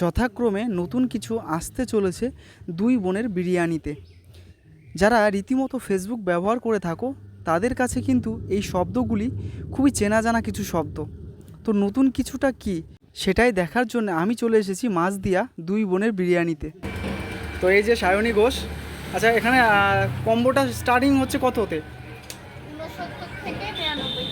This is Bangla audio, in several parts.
যথাক্রমে নতুন কিছু আসতে চলেছে দুই বোনের বিরিয়ানিতে। যারা রীতিমতো ফেসবুক ব্যবহার করে থাকো তাদের কাছে কিন্তু এই শব্দগুলি খুবই চেনা জানা কিছু শব্দ। তো নতুন কিছুটা কি সেটাই দেখার জন্য আমি চলে এসেছি মাছ দিয়া দুই বোনের বিরিয়ানিতে। তো এই যে সায়নী ঘোষ আচ্ছা এখানে কম্বোটা স্টার্টিং হচ্ছে থেকে নিরানব্বই।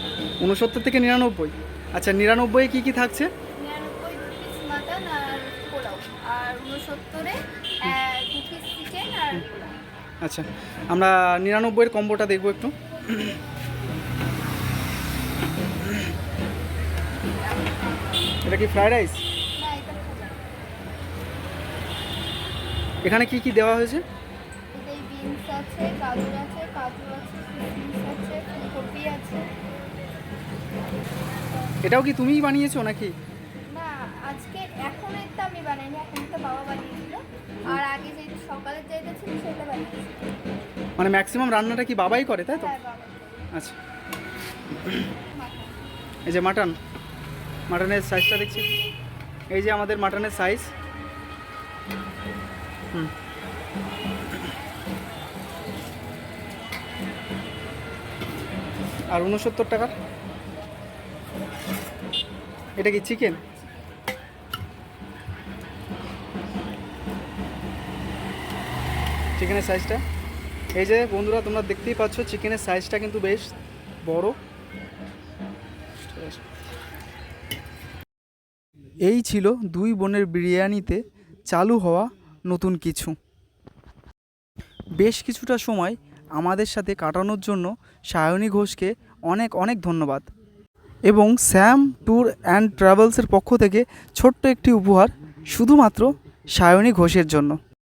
উনসত্তর থেকে নিরানব্বই। আচ্ছা নিরানব্বই কী কী থাকছে নিরানব্বই দু পিস মাটন আর পোলাও আর ঊনসত্তরে দু পিস চিকেন আর আচ্ছা আমরা নিরানব্বইয়ের কম্বোটা দেখব একটু। এটা কি ফ্রাইড রাইস? এখানে কি কি দেওয়া হয়েছে? আছে গাজর আছে কাজু আছে আছে ফুলকপি আছে। এটাও কি তুমিই বানিয়েছো নাকি? আজকে এখন একটা আমি বানাইনি এখন একটা বাবা বানিয়েছিল আর আগে যেটা সকালের যেটা ছিল সেটা বানিয়েছি মানে ম্যাক্সিমাম রান্নাটা কি বাবাই করে তাই তো? হ্যাঁ আচ্ছা। এই যে মাটন। মাটনের সাইজটা দেখছি। এই যে আমাদের মাটনের সাইজ হুম। আর উনসত্তর টাকার? এটা কি চিকেন চিকেনের সাইজটা এই যে বন্ধুরা, তোমরা দেখতেই পাচ্ছ, চিকেনের সাইজটা কিন্তু বেশ বড়। এই ছিল দুই বোনের বিরিয়ানিতে চালু হওয়া নতুন কিছু। বেশ কিছুটা সময় আমাদের সাথে কাটানোর জন্য সায়নী ঘোষকে অনেক অনেক ধন্যবাদ। এবং স্যাম ট্যুর অ্যান্ড ট্রাভেলসের পক্ষ থেকে ছোট্ট একটি উপহার শুধুমাত্র সায়নী ঘোষের জন্য।